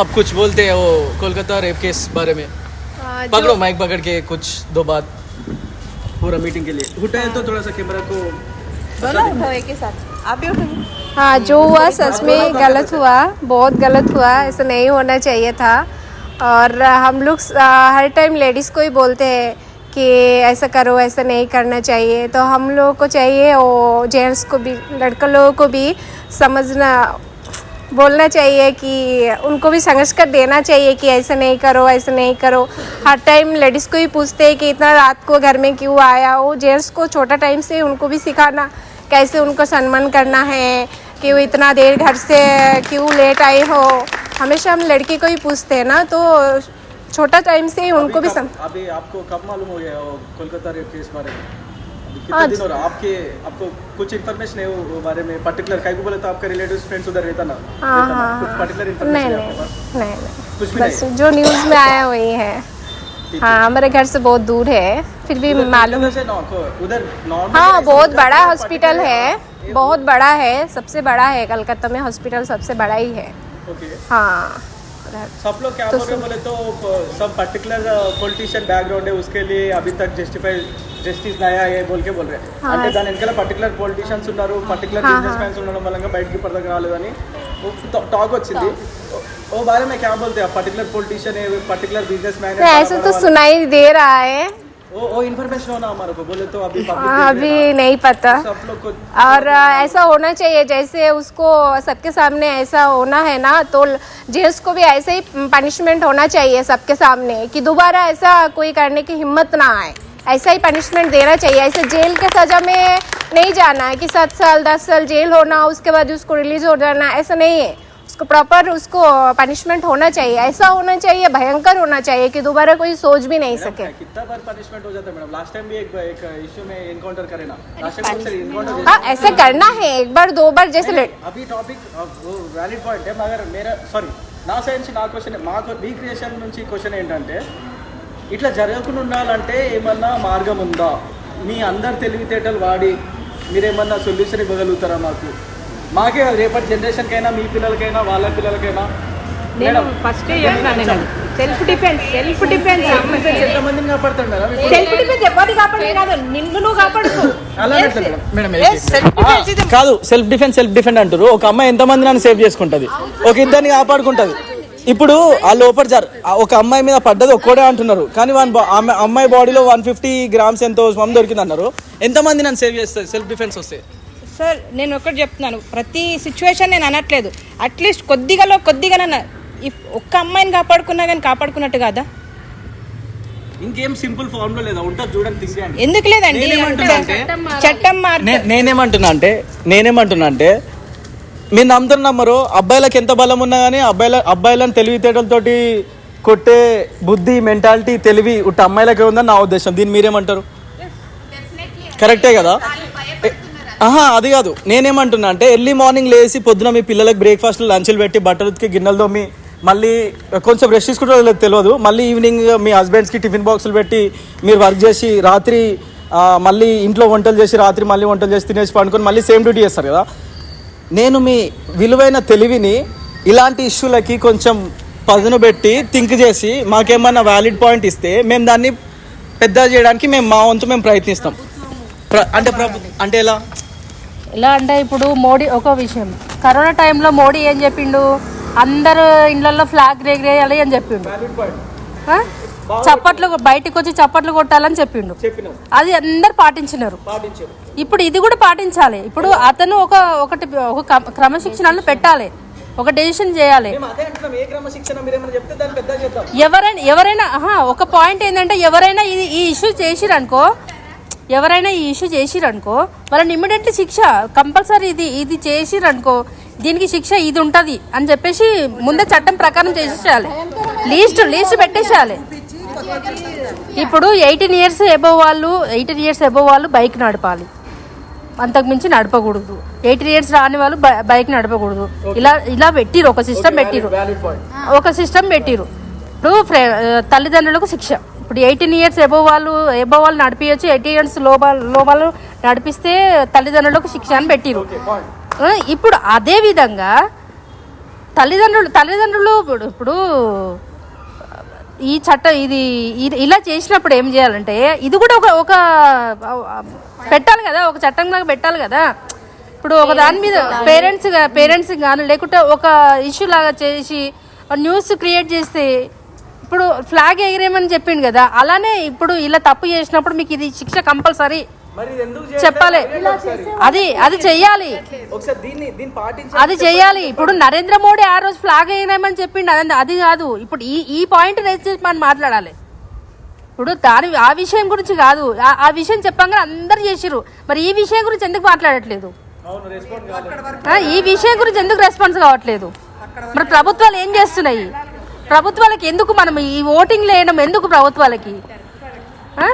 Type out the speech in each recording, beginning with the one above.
आप कुछ बोलते हैं वो कोलकाता रेप केस बारे में? हाँ, पकड़ो माइक पकड़ के कुछ दो बात। पूरा मीटिंग के लिए। उठाए तो थोड़ा सा कैमरा को। दोनों एक ही साथ। आप भी उठाइए हाँ जो हुआ सच में गलत हुआ बहुत गलत हुआ ऐसा नहीं होना चाहिए था। और हम लोग हर टाइम लेडीज़ को ही बोलते हैं कि ऐसा करो ऐसा नहीं करना चाहिए। तो हम लोगों को चाहिए वो जेंट्स को भी लड़का लोगों को भी समझना बोलना चाहिए कि उनको भी संघर्ष कर देना चाहिए कि ऐसा नहीं करो ऐसे नहीं करो। हर टाइम लेडीज़ को ही पूछते हैं कि इतना रात को घर में क्यों आया? हो जेंट्स को छोटा टाइम से उनको भी सिखाना कैसे उनको सम्मान करना है कि वो इतना देर घर से क्यों लेट आए हो? हमेशा हम लड़की को ही पूछते हैं ना तो छोटा टाइम से ही उनको भी सम अभी आपको कब मालूम हो गया कोलकाता रेप केस बारे में? अभी हाँ, दिन हो आपके आपको कुछ इन्फॉर्मेशन है वो वो बारे में? पर्टिकुलर कहीं को बोले तो आपका रिलेटिव फ्रेंड्स उधर रहता ना? हाँ हाँ कुछ हाँ। पर्टिकुलर इन्फॉर्मेशन नहीं नहीं नहीं कुछ भी बस जो न्यूज़ में आया वही है। हाँ हमारे घर से बहुत दूर है फिर भी मालूम उधर हाँ बहुत बड़ा हॉस्पिटल है? बहुत बड़ा है सबसे बड़ा है। कलकत्ता में हॉस्पिटल सबसे बड़ा ही है। हाँ। सब लोग क्या तो बोल रहे हैं बोले तो प- सब पर्टिकुलर पॉलिटिशियन बैकग्राउंड है उसके लिए अभी तक जस्टिफाई జస్టిస్ నయా ఏ బోల్కే బోల్ రే అంటే దాని వెనకాల పర్టికులర్ పొలిటీషియన్స్ ఉన్నారు పర్టికులర్ हाँ, బిజినెస్ మ్యాన్స్ ఉండడం వల్ల బయటకి పడదాకా రాలేదని టాక్ వచ్చింది ఓ బారే మే క్యా బోల్తే పర్టికులర్ పొలిటీషియన్ है पर्टिकुलर बिजनेस मैन नहीं, ऐसे तो सुनाई दे रहा है वो वो इन्फॉर्मेशन होना हमारे को बोले तो अभी अभी नहीं पता। सब लोग को और ऐसा होना चाहिए जैसे उसको सबके सामने ऐसा होना है ना तो जेंट्स को भी ऐसे ही पनिशमेंट होना चाहिए सबके सामने कि दोबारा ऐसा कोई करने की हिम्मत ना आए। ऐसा ही पनिशमेंट देना चाहिए। ऐसे जेल के सजा में नहीं जाना है कि सात साल दस साल जेल होना उसके बाद उसको रिलीज़ हो जाना ऐसा नहीं है। उसको प्रॉपर उसको पनिशमेंट होना चाहिए ऐसा होना चाहिए भयंकर होना चाहिए कि दोबारा कोई सोच भी नहीं सके कितना बार पनिशमेंट हो जाता है मैडम लास्ट टाइम भी एक एक इशू में इनकाउंटर करे ना लास्ट टाइम सर इनकाउंटर हाँ ऐसा करना है एक बार दो बार जैसे ले- अभी टॉपिक वो వ్యాలిడ్ పాయింట్ మగర్ మేరా సారీ నా సైడ్ నుంచి నా క్వశ్చన్ మా మీ క్రియేషన్ నుంచి క్వశ్చన్ ఏంటంటే ఇట్లా జరగకుండా ఉండాలంటే ఏమన్నా మార్గం ఉందా మీ అందరు తెలివితేటలు వాడి మీరేమన్నా సొల్యూషన్ ఇవ్వగలుగుతారా మాకు మాకే రేపటి జనరేషన్కైనా మీ పిల్లలకైనా వాళ్ళ పిల్లలకైనా. నేను మేడం ఫస్ట్ చెప్తాను నేను. సెల్ఫ్ డిఫెన్స్ సెల్ఫ్ డిఫెన్స్ ఎంతమందిని కాపాడుతున్నారా సెల్ఫ్ డిఫెన్స్ ఎవరిని కాపాడే కాదు నిన్ను నువ్వు కాపాడుకో. కాదు సెల్ఫ్ డిఫెన్స్ సెల్ఫ్ డిఫెండ్ అంటారు. ఒక అమ్మాయి ఎంతమంది నన్ను సేవ్ చేసుకుంటది? ఒక ఇద్దరిని కాపాడుకుంటది. ఇప్పుడు ఆ లోపల జర ఒక అమ్మాయి మీద పడ్డది ఒక్కడే అంటున్నారు. కానీ వన్ ఆమె అమ్మాయి బాడీలో వన్ ఫిఫ్టీ గ్రామ్స్ ఎంతో స్వమ్ దొరికింది అన్నారు ఎంతమంది నన్ను సేవ్ చేస్తారు? సెల్ఫ్ డిఫెన్స్ వస్తే. సార్ నేను ఒకటి చెప్తున్నాను. ప్రతి సిచ్యువేషన్ నేను అనట్లేదు. అట్లీస్ట్ కొద్దిగాలో కొద్దిగానన్నా ఇఫ్ ఒక్క అమ్మాయిని కాపాడుకున్నా కానీ కాపాడుకున్నట్టు కాదా? ఇంకేం సింపుల్ ఫార్మ్లో లేదా? ఉంటుంది చూడండి ఎందుకు లేదండి? నేనేమంటున్నా అంటే చట్టం నేనేమంటున్నా అంటే నేనేమంటున్నా అంటే మీరు నమ్ముతారు నమ్మరు. అబ్బాయిలకు ఎంత బలం ఉన్నా కానీ అబ్బాయిల అబ్బాయిలను తెలివితేటలతోటి కొట్టే బుద్ధి మెంటాలిటీ తెలివి ఉట్ట అమ్మాయిలకే ఉందని నా ఉద్దేశం. దీన్ని మీరేమంటారు? కరెక్టే కదా? ఆహా అది కాదు. నేనేమంటున్నా అంటే ఎర్లీ మార్నింగ్ లేచి పొద్దున మీ పిల్లలకు బ్రేక్ఫాస్ట్ లంచ్లు పెట్టి బట్టలు ఉతికి గిన్నెలు తోమి మళ్ళీ కొంచెం రెస్ట్ తీసుకుంటారో తెలియదు. మళ్ళీ ఈవినింగ్ మీ హస్బెండ్స్కి టిఫిన్ బాక్సులు పెట్టి మీరు వర్క్ చేసి రాత్రి మళ్ళీ ఇంట్లో వంటలు చేసి రాత్రి మళ్ళీ వంటలు చేసి తినేసి పండుకొని మళ్ళీ సేమ్ డ్యూటీ చేస్తారు కదా. నేను మీ విలువైన తెలివిని ఇలాంటి ఇష్యూలకి కొంచెం పదును పెట్టి థింక్ చేసి మాకేమన్నా వ్యాలిడ్ పాయింట్ ఇస్తే మేము దాన్ని పెద్ద చేయడానికి మేము మా వంతు మేము ప్రయత్నిస్తాం. ప్ర- అంటే ప్రభు అంటే ఎలా? ఎలా అంటే ఇప్పుడు మోడీ ఒక విషయం. కరోనా టైంలో మోడీ ఏం చెప్పిండు? అందరు ఇళ్ళల్లో ఫ్లాగ్ రేగేయాలి అని చెప్పిండు? చప్పట్లు బయటకు వచ్చి చప్పట్లు కొట్టాలని చెప్పిండు. అది అందరు పాటించినారు. ఇప్పుడు ఇది కూడా పాటించాలి. ఇప్పుడు అతను ఒక ఒకటి ఒక క్రమ- క్రమశిక్షణను పెట్టాలి. ఒక డెసిషన్ చేయాలి. ఎవరైనా ఎవరైనా ఒక పాయింట్ ఏంటంటే ఎవరైనా ఈ ఇష్యూ చేసిరనుకో ఎవరైనా ఈ ఇష్యూ చేసిరనుకో వాళ్ళని ఇమ్మీడియట్లీ శిక్ష కంపల్సరీ ఇది ఇది చేసిరనుకో దీనికి శిక్ష ఇది ఉంటుంది అని చెప్పేసి ముందే చట్టం ప్రకారం చేసేసేయాలి. లీస్ట్ లీస్ట్ పెట్టేసేయాలి. ఇప్పుడు ఎయిటీన్ ఇయర్స్ ఎబో వాళ్ళు ఎయిటీన్ ఇయర్స్ ఎబో వాళ్ళు బైక్ నడపాలి. అంతకు మించి నడపకూడదు. ఎయిటీన్ ఇయర్స్ రాని వాళ్ళు బైక్ నడపకూడదు. ఇలా ఇలా పెట్టిరు ఒక సిస్టమ్ పెట్టిరు. ఒక సిస్టమ్ పెట్టిరు. ఇప్పుడు తల్లిదండ్రులకు శిక్ష. ఇప్పుడు ఎయిటీన్ ఇయర్స్ ఎబో వాళ్ళు ఎబో వాళ్ళు నడిపించచ్చు ఎయిటీన్ ఇయర్స్లో లో వాళ్ళు నడిపిస్తే తల్లిదండ్రులకు శిక్ష అని పెట్టిరు. ఇప్పుడు అదే విధంగా తల్లిదండ్రులు తల్లిదండ్రులు ఇప్పుడు ఇప్పుడు ఈ చట్టం ఇది ఇలా చేసినప్పుడు ఏం చేయాలంటే ఇది కూడా ఒక ఒక పెట్టాలి కదా ఒక చట్టంలాగా పెట్టాలి కదా. ఇప్పుడు ఒక దాని మీద పేరెంట్స్ పేరెంట్స్ కానీ లేకుంటే ఒక ఇష్యూ లాగా చేసి న్యూస్ క్రియేట్ చేస్తే ఇప్పుడు ఫ్లాగ్ ఎగిరేమని చెప్పిండు కదా అలానే ఇప్పుడు ఇలా తప్పు చేసినప్పుడు మీకు ఇది శిక్ష కంపల్సరీ మరి ఇది ఎందుకు చెప్పాలి. అది అది చెయ్యాలి. అది చెయ్యాలి. ఇప్పుడు నరేంద్ర మోడీ ఆ రోజు ఫ్లాగ్ అయినామని చెప్పిండు. అది అది కాదు. ఇప్పుడు ఈ ఈ పాయింట్ రేజ్ చేసి మనం మాట్లాడాలి. ఇప్పుడు దాని ఆ విషయం గురించి కాదు. ఆ- ఆ విషయం చెప్పంగా అందరు చేసిరు మరి ఈ విషయం గురించి ఎందుకు మాట్లాడట్లేదు? ఆ, ఈ విషయం గురించి ఎందుకు రెస్పాన్స్ కావట్లేదు? మరి ప్రభుత్వాలు ఏం చేస్తున్నాయి? ప్రభుత్వాలకి ఎందుకు మనం ఈ ఓటింగ్ లేయడం ఎందుకు ప్రభుత్వాలకి? ఆ?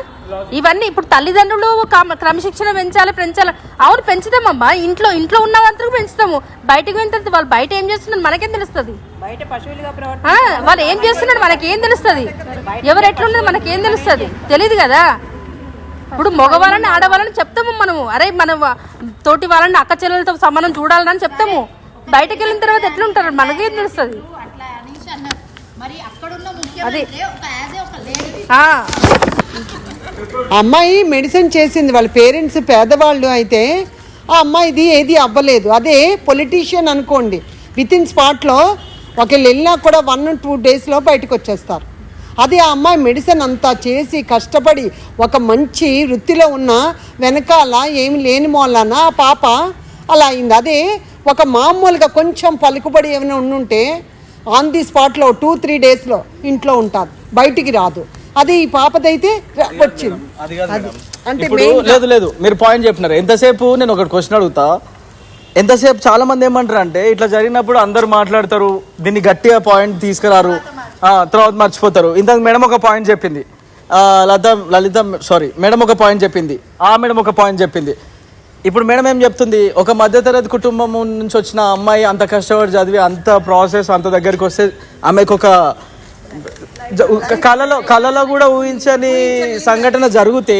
ఇవన్నీ ఇప్పుడు తల్లిదండ్రులు క్రమ- క్రమశిక్షణ పెంచాలి పెంచాలి. అవును పెంచుతామమ్మా. ఇంట్లో ఇంట్లో ఉన్న వాళ్ళందరూ పెంచుతాము. బయటకు పోయిన తర్వాత వాళ్ళు బయట ఏం చేస్తున్నారు? మనకేం తెలుస్తుంది? బయట పశువులుగా ప్రవర్తి ఆ, వాళ్ళు ఏం చేస్తున్నారు? మనకేం తెలుస్తుంది? ఎవరు ఎట్లున్నది మనకేం తెలుస్తుంది? తెలియదు కదా? ఇప్పుడు మగవాళ్ళని ఆడవాళ్ళని చెప్తాము మనము. అరే మన తోటి వాళ్ళని అక్క చెల్లెలతో సమానం చూడాలని చెప్తాము. బయటకు వెళ్ళిన తర్వాత ఎట్లుంటారు? మనకేం తెలుస్తుంది? మరి అక్కడున్న ముఖ్యమంత్రి ఒక యాజ్ ఏ ఒక లేడీ ఆ, అమ్మాయి మెడిసిన్ చేసింది వాళ్ళ పేరెంట్స్ పేదవాళ్ళు అయితే ఆ అమ్మాయిది ఏది అవ్వలేదు. అదే పొలిటీషియన్ అనుకోండి విత్ ఇన్ స్పాట్లో ఒకళ్ళు వెళ్ళినా కూడా వన్ టూ డేస్లో బయటకు వచ్చేస్తారు. అది ఆ అమ్మాయి మెడిసిన్ అంతా చేసి కష్టపడి ఒక మంచి వృత్తిలో ఉన్న వెనకాల ఏమి లేని మూలన ఆ పాప అలా అయింది. అదే ఒక మామూలుగా కొంచెం పలుకుబడి ఏమైనా ఉండుంటే ఆన్ ది స్పాట్లో టూ త్రీ డేస్లో ఇంట్లో ఉంటుంది బయటికి రాదు. అది ఈ పాపదైతే వచ్చింది. అది. అంటే ఇప్పుడు main లేదు లేదు. మీరు పాయింట్ చెప్పినారు. ఎంతసేపు? నేను ఒకటి క్వశ్చన్ అడుగుతా. ఎంతసేపు? చాలా మంది ఏమంటారు అంటే ఇట్లా జరిగినప్పుడు అందరు మాట్లాడతారు. దీన్ని గట్టిగా పాయింట్ తీసుకురారు. ఆ, తర్వాత మర్చిపోతారు. ఇంతకు మేడం ఒక పాయింట్ చెప్పింది. ఆ, లత లలిత సారీ మేడం ఒక పాయింట్ చెప్పింది. ఆ మేడం ఒక పాయింట్ చెప్పింది. ఇప్పుడు మేడం ఏం చెప్తుంది ఒక మధ్యతరగతి కుటుంబం నుంచి వచ్చిన అమ్మాయి అంత కష్టపడి చదివి అంత ప్రాసెస్ అంత దగ్గరికి వస్తే ఆమెకు ఒక జ- ఒక కళలో కళలో కూడా ఊహించని సంఘటన జరిగితే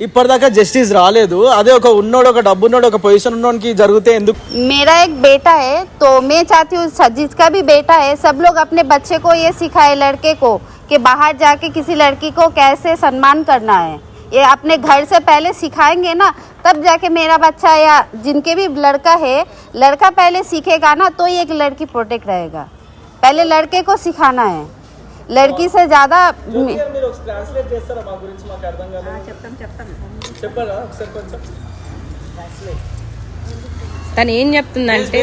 ఇప్పటిదాకా జస్టిస్ రాలేదు అదే ఒక ఉన్నోడు ఒక డబ్బున్నోడు ఒక పొజిషన్ ఉన్నోడికి జరిగితే ఎందుకు मेरा एक बेटा है तो मैं चाहती हूँ स- जिसका भी बेटा है सब लोग अपने बच्चे को ये सिखाए लड़के को कि बाहर जाके किसी लड़की को कैसे सम्मान करना है ये अपने घर से पहले सिखाएंगे ना तब जाके मेरा बच्चा या जिनके भी लड़का है लड़का पहले सीखेगा ना तो ही एक लड़की प्रोटेक्ट रहेगा पहले लड़के को सिखाना है लड़की से ज़्यादा తను ఏం చెప్తుందంటే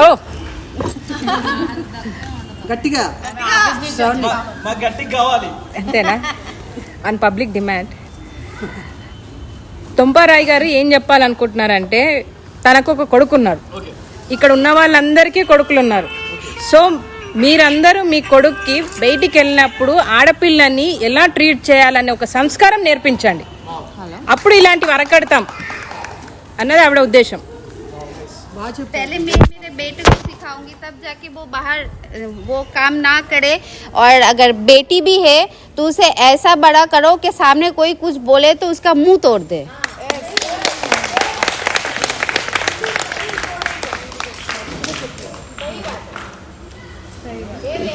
ఓ గట్టిగా గట్టిగా కావాలి అంతేనా అన్ పబ్లిక్ డిమాండ్ తుంపారాయ్ గారు ఏం చెప్పాలనుకుంటున్నారంటే తనకు ఒక కొడుకున్నాడు ఇక్కడ ఉన్న వాళ్ళందరికీ కొడుకులు ఉన్నారు సో మీరందరూ మీ కొడుక్కి బయటికి వెళ్ళినప్పుడు ఆడపిల్లని ఎలా ట్రీట్ చేయాలనే ఒక సంస్కారం నేర్పించండి అప్పుడు ఇలాంటివి అరకడతాం అన్నది ఆవిడ ఉద్దేశం पहले मैं मेरे बेटे को सिखाऊंगी तब जाके वो बाहर अ, वो काम ना करे और अगर बेटी भी है तो उसे ऐसा बड़ा करो कि सामने कोई कुछ बोले तो उसका मुंह तोड़ दे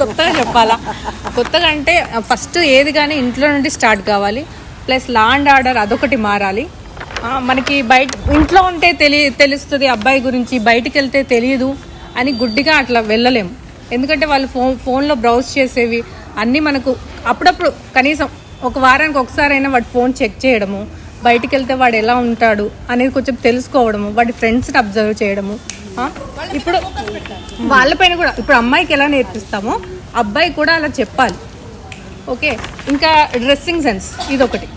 కొత్తగా చెప్పాలా? కొత్తగా అంటే ఫస్ట్ ఏది కానీ ఇంట్లో నుండి స్టార్ట్ కావాలి. ప్లస్ లా అండ్ ఆర్డర్ అదొకటి మారాలి. మనకి బయట ఇంట్లో ఉంటే తెలి తెలుస్తుంది అబ్బాయి గురించి బయటికి వెళ్తే తెలియదు అని గుడ్డిగా అట్లా వెళ్ళలేము ఎందుకంటే వాళ్ళు ఫోన్ ఫోన్లో బ్రౌజ్ చేసేవి అన్నీ మనకు అప్పుడప్పుడు కనీసం ఒక వారానికి ఒకసారైనా వాడి ఫోన్ చెక్ చేయడము బయటికి వెళ్తే వాడు ఎలా ఉంటాడు అనేది కొంచెం తెలుసుకోవడము వాడి ఫ్రెండ్స్ని అబ్జర్వ్ చేయడము ఇప్పుడు వాళ్ళపైన కూడా ఇప్పుడు అమ్మాయికి ఎలా నేర్పిస్తామో అబ్బాయి కూడా అలా చెప్పాలి. ఓకే? ఇంకా డ్రెస్సింగ్ సెన్స్ ఇదొకటి.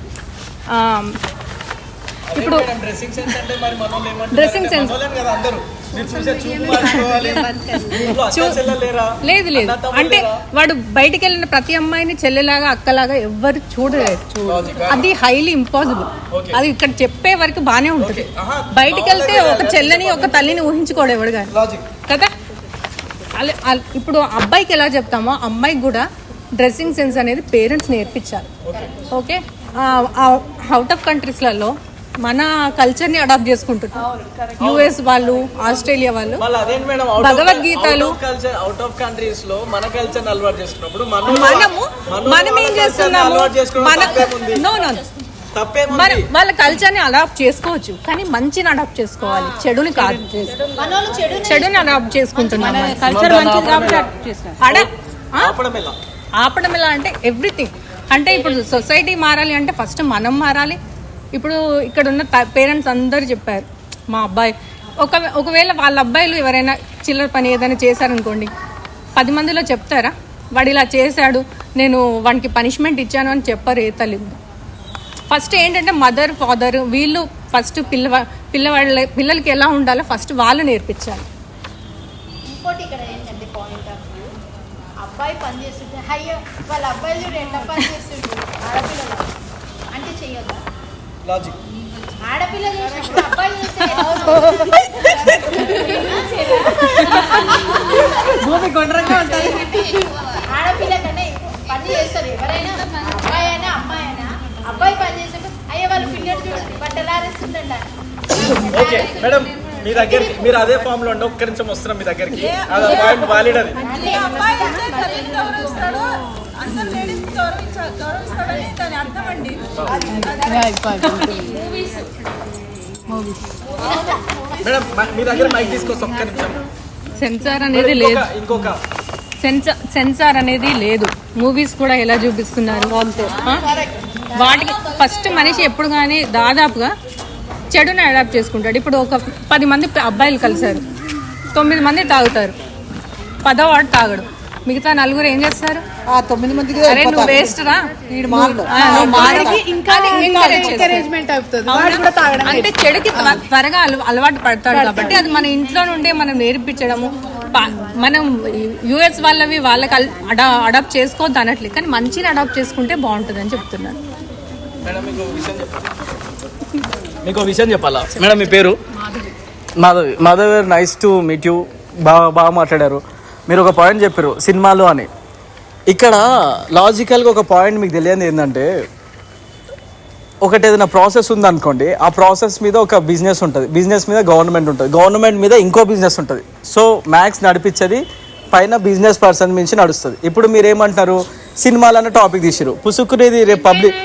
ఇప్పుడు డ్రెస్సింగ్ సెన్స్ అంటే మరి మనోళ్ళు ఏమంటారు? కదా అందరూ. లేదు లేదు అంటే? వాడు బయటికి వెళ్ళిన ప్రతి అమ్మాయిని చెల్లెలాగా అక్కలాగా ఎవ్వరు చూడలేదు అది హైలీ ఇంపాసిబుల్ అది ఇక్కడ చెప్పే వరకు బానే ఉంటుంది. బయటికి వెళ్తే ఒక చెల్లని ఒక తల్లిని ఊహించుకోడు ఎవడు కానీ కదా? ఇప్పుడు అబ్బాయికి ఎలా చెప్తామో అమ్మాయికి కూడా డ్రెస్సింగ్ సెన్స్ అనేది పేరెంట్స్ నేర్పించాలి. ఓకే అవుట్ ఆఫ్ కంట్రీస్లలో మన కల్చర్ని అడాప్ట్ చేసుకుంటున్నారు. యుఎస్ వాళ్ళు ఆస్ట్రేలియా వాళ్ళు భగవద్గీతలు. కల్చర్ అవుట్ ఆఫ్ కంట్రీస్లో మన కల్చర్ అలవాటు చేసుకున్నప్పుడు మనం మనము మనం ఏం చేస్తున్నాము? చేసుకోవడం మన తప్పేముంది? నో నో వాళ్ళ అడాప్ట్ చేసుకోవచ్చు కానీ మంచిని అడాప్ట్ చేసుకోవాలి. చెడుని కాదు. చెడుని అడాప్ట్ చేసుకుంటున్నాం మనం. కల్చర్ ఆపడం ఎలా? అంటే ఎవ్రీథింగ్ అంటే ఇప్పుడు సొసైటీ మారాలి అంటే ఫస్ట్ మనం మారాలి ఇప్పుడు ఇక్కడ ఉన్న పేరెంట్స్ అందరు చెప్పారు మా అబ్బాయి ఒక ఒకవేళ వాళ్ళ అబ్బాయిలు ఎవరైనా చిల్లర పని ఏదైనా చేశారనుకోండి పది మందిలో చెప్తారా? వాడు ఇలా చేశాడు నేను వానికి పనిష్మెంట్ ఇచ్చాను అని చెప్పరు ఏ తల్లి ఫస్ట్ ఏంటంటే మదర్ ఫాదర్ వీళ్ళు ఫస్ట్ పిల్లవా పిల్లవాళ్ళ పిల్లలకి ఎలా ఉండాలో ఫస్ట్ వాళ్ళు నేర్పించాలి. ఇంకోటి ఇక్కడ ఏంటంటే పాయింట్ ఆఫ్ వ్యూ అబ్బాయి పని చేస్తుంటే అయ్యో వాళ్ళ అబ్బాయిలు రెండు పని చేస్తుండ్రు ఆడపిల్లలు అంటే చెయ్యొద్దా? లాజిక్ ఆడపిల్ల చేసినప్పుడు అబ్బాయి భూమి గుండ్రంగా ఉంటాయి ఆడపిల్ల కన్నా పని చేస్తారు ఎవరైనా అబ్బాయి అయినా అమ్మాయి అయినా అబ్బాయి పని చేసినప్పుడు అయ్యో వాళ్ళు పిల్లలు చూడండి బట్టలు ఓకే మేడం మీ దగ్గరికి మీరు అదే ఫామ్లో ఉండి ఒక్క నిమిషం వస్తున్నాం మీ దగ్గరికి. అది. పాయింట్ వాలిడ్ అది మేడం మ- మీ దగ్గర మైక్ తీసుకొస్తా. ఒక్క నిమిషం. సెన్సార్ అనేది లేదు. ఇంకొక- సెన్సార్ సెన్సార్ అనేది లేదు. మూవీస్ కూడా ఎలా చూపిస్తున్నారు? వాటికి ఫస్ట్ మనిషి ఎప్పుడు కానీ దాదాపుగా చెడుని అడాప్ట్ చేసుకుంటాడు. ఇప్పుడు ఒక పది మంది అబ్బాయిలు కలిశారు. తొమ్మిది మంది తాగుతారు. పదో వాడు తాగడు. మిగతా నలుగురు ఏం చేస్తారు? ఆ తొమ్మిది మందికి అరే నువ్వు వేస్ట్ రా. వీడు మారడు. encourage చేస్తారు. అవునా? అంటే చెడుకి త్వ- త్వరగా అల- అలవాటు పడతాడు కాబట్టి అది మన ఇంట్లో నుండే మనం నేర్పించడము. మనం యుఎస్ వాళ్ళవి వాళ్ళకి అడా అడాప్ట్ చేసుకోవద్దు అనట్లేదు కానీ మంచిని అడాప్ట్ చేసుకుంటే బాగుంటుంది అని చెప్తున్నాను. మేడం మీకు విషయం చెప్పాలా? మీకు ఒక విషయం చెప్పాలా? మేడం మీ పేరు? Madhavi. Madhavi. Nice to meet you. బాగా బాగా మాట్లాడారు. మీరు ఒక పాయింట్ చెప్పారు సినిమాలు అని. ఇక్కడ లాజికల్గా ఒక పాయింట్ మీకు తెలియదు ఏంటంటే ఒకటి ఏదైనా ప్రాసెస్ ఉందనుకోండి ఆ ప్రాసెస్ మీద ఒక బిజినెస్ ఉంటుంది. బిజినెస్ మీద గవర్నమెంట్ ఉంటుంది. గవర్నమెంట్ మీద ఇంకో బిజినెస్ ఉంటుంది. సో మ్యాక్స్ నడిపించేది పైన బిజినెస్ పర్సన్ మించి నడుస్తుంది. ఇప్పుడు మీరు ఏమంటున్నారు సినిమాలు అన్న టాపిక్ తీసిరు పుసుకునేది రేపు పబ్లిక్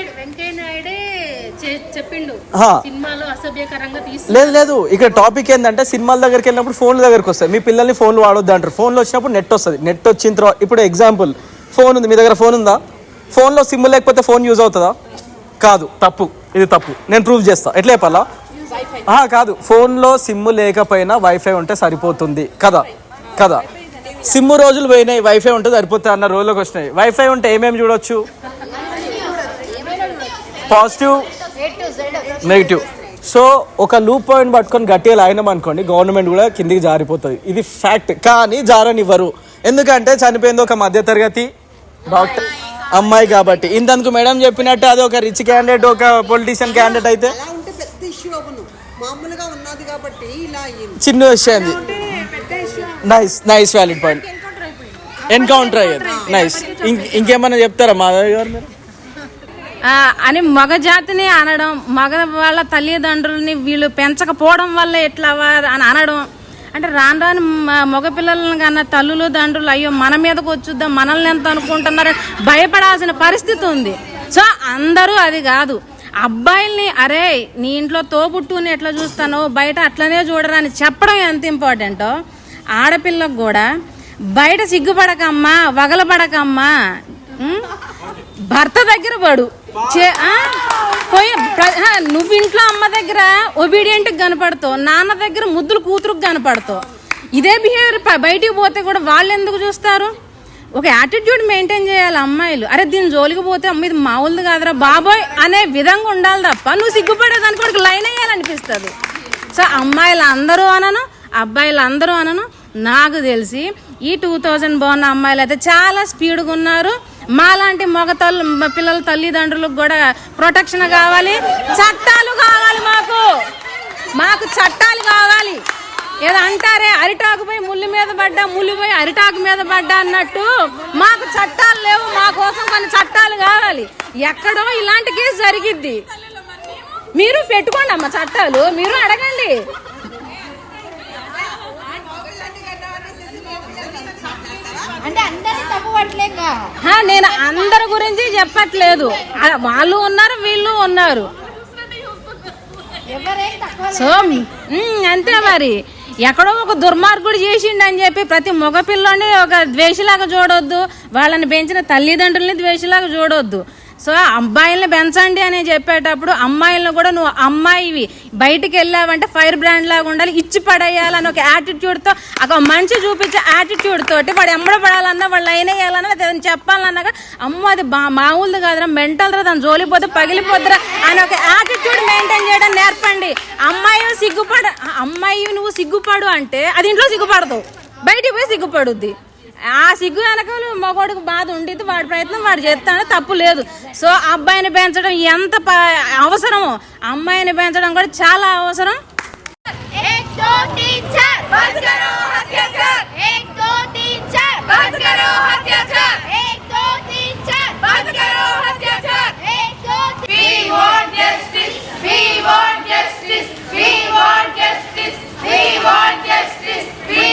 లేదు లేదు. ఇక్కడ టాపిక్ ఏంటంటే సినిమాల దగ్గరికి వెళ్ళినప్పుడు ఫోన్ల దగ్గరికి వస్తాయి. మీ పిల్లల్ని ఫోన్లు వాడొద్దు అంటారు. ఫోన్లో వచ్చినప్పుడు నెట్ వస్తుంది. నెట్ వచ్చిన తర్వాత ఇప్పుడు ఎగ్జాంపుల్ ఫోన్ ఉంది. మీ దగ్గర ఫోన్ ఉందా? ఫోన్లో సిమ్ లేకపోతే ఫోన్ యూజ్ అవుతుందా? కాదు. తప్పు. ఇది తప్పు. నేను ప్రూవ్ చేస్తా. ఎట్లా చెప్పాలా? కాదు. ఫోన్లో సిమ్ లేకపోయినా వైఫై ఉంటే సరిపోతుంది. కదా? కదా? సిమ్ రోజులు పోయినాయి. వైఫై ఉంటే సరిపోతుంది అన్న రోజులకు వచ్చినాయి. వైఫై ఉంటే ఏమేమి చూడొచ్చు? పాజిటివ్ నెగిటివ్ సో ఒక లూప్ పాయింట్ పట్టుకొని గట్టిగా లాగినాం అనుకోండి గవర్నమెంట్ కూడా కిందికి జారిపోతుంది. ఇది ఫ్యాక్ట్ కానీ జారనివ్వరు. ఎందుకంటే చనిపోయింది ఒక మధ్యతరగతి డాక్టర్ అమ్మాయి కాబట్టి. ఇంతకు మేడం చెప్పినట్టు అది ఒక రిచ్ క్యాండిడేట్ ఒక పొలిటీషియన్ క్యాండిడేట్ అయితే అలా ఉంటే పెద్ద ఇష్యూ అవ్వను మామూలుగా ఉన్నది కాబట్టి ఇలా అయ్యింది. చిన్న విషయం nice nice valid point encounter అయ్యేది. నైస్ ఇంకేమన్నా చెప్తారా మాధవి గారు మీరు? అని మగ జాతిని అనడం మగ వాళ్ళ తల్లిదండ్రులని వీళ్ళు పెంచకపోవడం వల్ల ఎట్లా అని అనడం. అంటే రాను రాను మగ పిల్లలను కన్నా తల్లులు తండ్రులు అయ్యో మన మీదకి వచ్చుద్దాం మనల్ని ఎంత అనుకుంటున్నారు భయపడాల్సిన పరిస్థితి ఉంది. సో అందరూ అది కాదు. అబ్బాయిల్ని అరే నీ ఇంట్లో తోబుట్టుని ఎట్లా చూస్తానో బయట అట్లనే చూడరా అని చెప్పడం ఎంత ఇంపార్టెంటో ఆడపిల్లకు కూడా బయట సిగ్గుపడకమ్మా వగలపడకమ్మా భర్త దగ్గర పడు. పోయి నువ్వు ఇంట్లో అమ్మ దగ్గర ఒబీడియంట్ కనపడతావు నాన్న దగ్గర ముద్దులు కూతురుకు కనపడతావు. ఇదే బిహేవియర్ బయటికి పోతే కూడా వాళ్ళు ఎందుకు చూస్తారు? ఒక యాటిట్యూడ్ మెయింటైన్ చేయాలి అమ్మాయిలు. అరే దీని జోలికి పోతే అమ్మ ఇది మామూలుది కాదురా బాబోయ్ అనే విధంగా ఉండాలి తప్ప నువ్వు సిగ్గుపడేదానికి కూడా లైన్ వేయాలనిపిస్తుంది. సో అమ్మాయిలు అందరూ అనను అబ్బాయిలు అందరూ అనను నాకు తెలిసి ఈ టూ థౌజండ్ బాగున్న అమ్మాయిలు అయితే చాలా స్పీడ్గా ఉన్నారు. మాలాంటి మగ తల్లి పిల్లల తల్లిదండ్రులకు కూడా ప్రొటెక్షన్ కావాలి. చట్టాలు కావాలి మాకు. మాకు చట్టాలు కావాలి. ఏదో అంటారే అరిటాకు పోయి ముళ్ళు మీద పడ్డా ముళ్ళు పోయి అరిటాకు మీద పడ్డా అన్నట్టు మాకు చట్టాలు లేవు. మా కోసం కొన్ని చట్టాలు కావాలి. ఎక్కడో ఇలాంటి కేసు జరిగిద్ది. మీరు పెట్టుకోండి అమ్మ చట్టాలు. మీరు అడగండి అంటే అందరినీ తప్పు పట్టలేక హా, నేను అందరి గురించి చెప్పట్లేదు. వాళ్ళు ఉన్నారు వీళ్ళు ఉన్నారు. సో అంతే మరి. ఎక్కడో ఒక దుర్మార్గుడు చేసిండు అని చెప్పి ప్రతి మగపిల్లని ఒక ద్వేషలాగా చూడొద్దు. వాళ్ళని పెంచిన తల్లిదండ్రులని ద్వేషలాగా చూడొద్దు. సో అబ్బాయిల్ని పెంచండి అని చెప్పేటప్పుడు అమ్మాయిలను కూడా నువ్వు అమ్మాయివి బయటికి వెళ్ళావంటే ఫైర్ బ్రాండ్ లాగా ఉండాలి ఇచ్చి పడేయాలని ఒక యాటిట్యూడ్తో ఒక మంచి చూపించే యాటిట్యూడ్ తోటి వాడు ఎంబడ పడాలన్నా వాళ్ళు లైన్ వేయాలన్నా లేదా ఏదైనా అది బా మామూలుది కాదురా మెంటల్ రా దాని జోలిపోతే పగిలిపోద్దురా అని ఒక యాటిట్యూడ్ మెయింటైన్ చేయడం నేర్పండి. అమ్మాయి సిగ్గుపడ అమ్మాయి నువ్వు సిగ్గుపడు అంటే అది ఇంట్లో సిగ్గుపడదు బయటికి పోయి సిగ్గుపడుద్ది. ఆ సిగ్గు వెనకాల మగోడికి బాధ ఉండేది వాడి ప్రయత్నం వాడు చేస్తాడు తప్పు లేదు సో అబ్బాయిని పెంచడం ఎంత అవసరమో అమ్మాయిని పెంచడం కూడా చాలా అవసరం We want justice. We want justice. We want justice. We